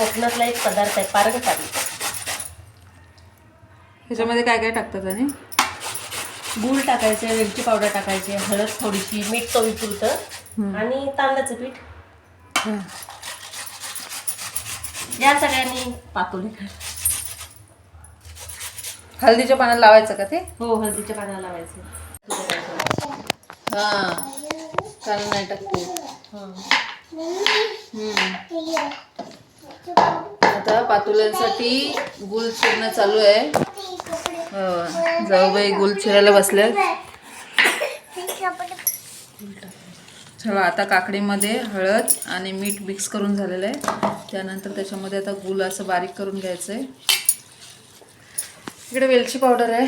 कोकणातला एक पदार्थ आहे पारंपरिक ह्याच्यामध्ये काय काय टाकतात आणि? गूळ टाकायचे वेलची पावडर टाकायची हळद थोडीशी मीठ चवीपुरतं आणि तांदळाचं पीठ. या सगळ्यांनी पातोळी करा. हळदीच्या पानाला लावायचं का ते? हो हळदीच्या पानाला लावायचं. हा. चालेल नाही टाकते हं. आता पातुल्यांसाठी गुल चिरणं चालू आहे. हो, जाऊबाई गुल चिरायला बसल्यात. चला आता काकडीमध्ये हळद आणि मीठ मिक्स करून झालेलं आहे. त्यानंतर त्याच्यामध्ये आता गुल असं बारीक करून घ्यायचं आहे इकडे वेलची पावडर आहे.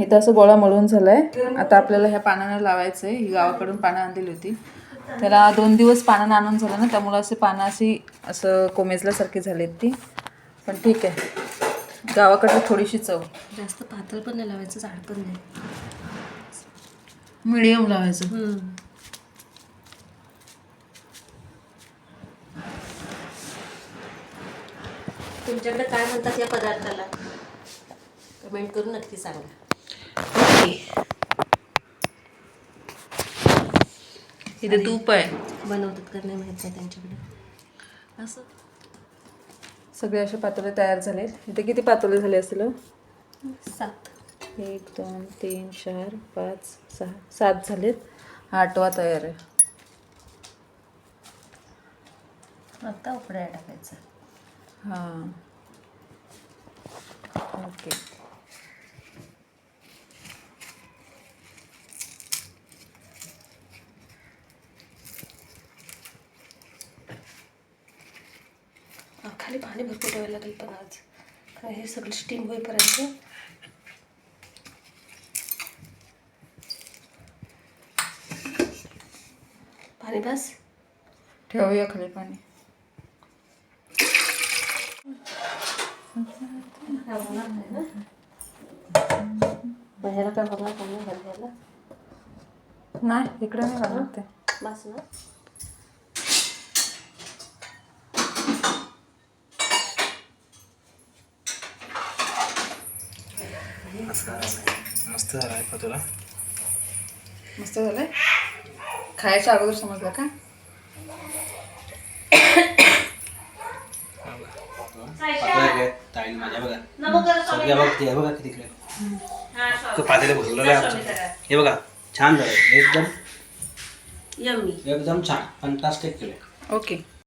इथं असं गोळा मळून झालाय. आता आपल्याला ह्या पानांना लावायचं आहे ही गावाकडून पानं आणलेली होती. त्याला दोन दिवस पानं आणून झालं ना त्यामुळं असे पानं अशी असं कोमेजल्यासारखी झालीत ती. पण ठीक आहे. गावाकडली थोडीशी चव. जास्त पातळ पण नाही लावायचं झाड पण नाही. मिडियम लावायचं. तुमच्याकडे काय म्हणतात या पदार्थाला? कमेंट करून नक्की सांगा. इथे तूप आहे. बनवतात का नाही माहीत नाही त्यांच्याकडे. असं. सगळे असे पातोळे तयार झालेत. इथे किती पातोळे झाले असतील हो? सात. एक दोन तीन चार पाच सहा. सात झालेत. हा आठवा तयार आहे. आता उकड्या टाकायचं. हां. ओके. खाली पाणी भरपूर ठेवायला लागेल पण आज. काय हे सगळं स्टीम होईपर्यंत. पाणी बस. ठेवूया खाली पाणी. काय नाही? इकडे नाही घालणार ते. बस ना. मस्त झाला आहे तुला? मस्त झालंय. खायच्या अगोदर समजलं का? ताई माझ्या बघा. सगळ्या बघ ते बघा किती क्लिअर पातेले भरलेलं आहे आमचं. हे बघा छान झालं एकदम एकदम छान फंटास्टिक केलं ओके.